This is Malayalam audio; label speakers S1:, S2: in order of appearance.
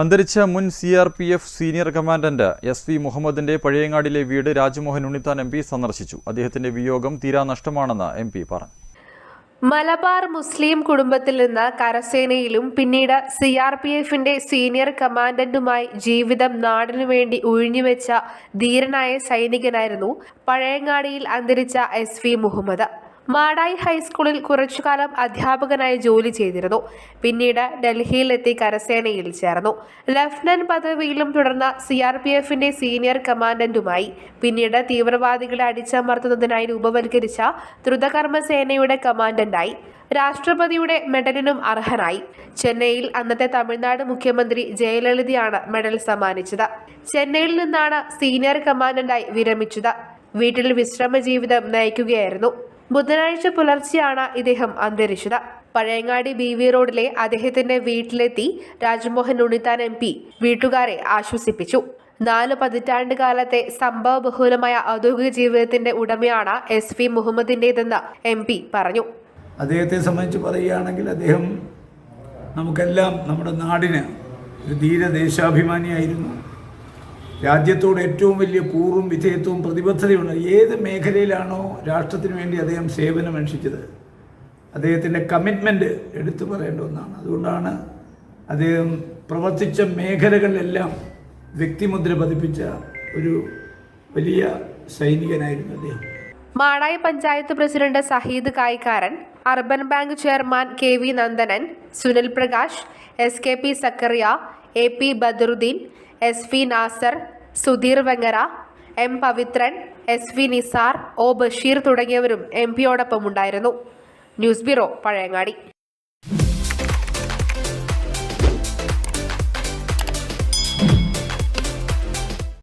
S1: അന്തരിച്ച മുൻ C R P F senior commandant S V മുഹമ്മദിന്റെ പഴയങ്ങാടിലെ വീട് രാജ്മോഹൻ ഉണ്ണിത്താൻ എം പി സന്ദർശിച്ചു. അദ്ദേഹത്തിന്റെ വിയോഗം തീരാ നഷ്ടമാണെന്ന് എം പി പറഞ്ഞു.
S2: മലബാർ മുസ്ലിം കുടുംബത്തിൽ നിന്ന് കരസേനയിലും പിന്നീട് സി ആർ പി എഫിന്റെ സീനിയർ കമാൻഡന്റുമായി ജീവിതം നാടിനു വേണ്ടി ഉഴിഞ്ഞുവെച്ച ധീരനായ സൈനികനായിരുന്നു പഴയങ്ങാടിയിൽ അന്തരിച്ച എസ് വി മുഹമ്മദ്. മാടായി ഹൈസ്കൂളിൽ കുറച്ചുകാലം അധ്യാപകനായി ജോലി ചെയ്തിരുന്നു. പിന്നീട് ഡൽഹിയിലെത്തി കരസേനയിൽ ചേർന്നു. ലഫ്റ്റനന്റ് പദവിയിലും തുടർന്ന് സി ആർ പി എഫിന്റെ സീനിയർ കമാൻഡന്റുമായി. പിന്നീട് തീവ്രവാദികളെ അടിച്ചമർത്തുന്നതിനായി രൂപവൽക്കരിച്ച ദ്രുതകർമ്മ സേനയുടെ കമാൻഡന്റായി. രാഷ്ട്രപതിയുടെ മെഡലിനും അർഹനായി. ചെന്നൈയിൽ അന്നത്തെ തമിഴ്നാട് മുഖ്യമന്ത്രി ജയലളിതയാണ് മെഡൽ സമ്മാനിച്ചത്. ചെന്നൈയിൽ നിന്നാണ് സീനിയർ കമാൻഡന്റായി വിരമിച്ചത്. വീട്ടിൽ വിശ്രമ ജീവിതം നയിക്കുകയായിരുന്നു. ബുധനാഴ്ച പുലർച്ചെയാണ് ഇദ്ദേഹം അന്തരിച്ചത്. പഴയങ്ങാടി ബി വി റോഡിലെ അദ്ദേഹത്തിന്റെ വീട്ടിലെത്തി രാജ്മോഹൻ ഉണ്ണിത്താൻ എം പി വീട്ടുകാരെ ആശ്വസിപ്പിച്ചു. നാല് പതിറ്റാണ്ട് കാലത്തെ സംഭവബഹുലമായ ഔദ്യോഗിക ജീവിതത്തിന്റെ ഉടമയാണ് എസ് വി മുഹമ്മദിന്റേതെന്ന് എം പി പറഞ്ഞു.
S3: അദ്ദേഹത്തെ സംബന്ധിച്ച് പറയുകയാണെങ്കിൽ അദ്ദേഹം നമുക്കെല്ലാം നമ്മുടെ നാടിന് ഒരു ധീരദേശാഭിമാനിയായിരുന്നു. രാജ്യത്തോട് ഏറ്റവും വലിയ കൂറും വിധേയത്വവും പ്രതിബദ്ധതയുണ്ട് ഏത് മേഖലയിലാണോ രാഷ്ട്രത്തിന് വേണ്ടി അദ്ദേഹം സേവനമനുഷ്ഠിച്ചത് അദ്ദേഹത്തിന്റെ കമ്മിറ്റ്മെന്റ് എടുത്തു പറയേണ്ട ഒന്നാണ്. അതുകൊണ്ടാണ് അദ്ദേഹം പ്രവർത്തിച്ച മേഖലകളിലെല്ലാം വ്യക്തിമുദ്ര പതിപ്പിച്ച ഒരു വലിയ സൈനികനായിരുന്നു അദ്ദേഹം.
S2: Madayi panchayat president Saheed Kayikkaran urban bank chairman K V Nandanan Sunil Prakash S K P Sakkariya A P Badaruddin S V Nasar Sudheer Vengara M Pavithran S V Nisar O Basheer തുടങ്ങിയവരും എം പിയോടൊപ്പം ഉണ്ടായിരുന്നു ന്യൂസ് ബ്യൂറോ പഴയങ്ങാടി.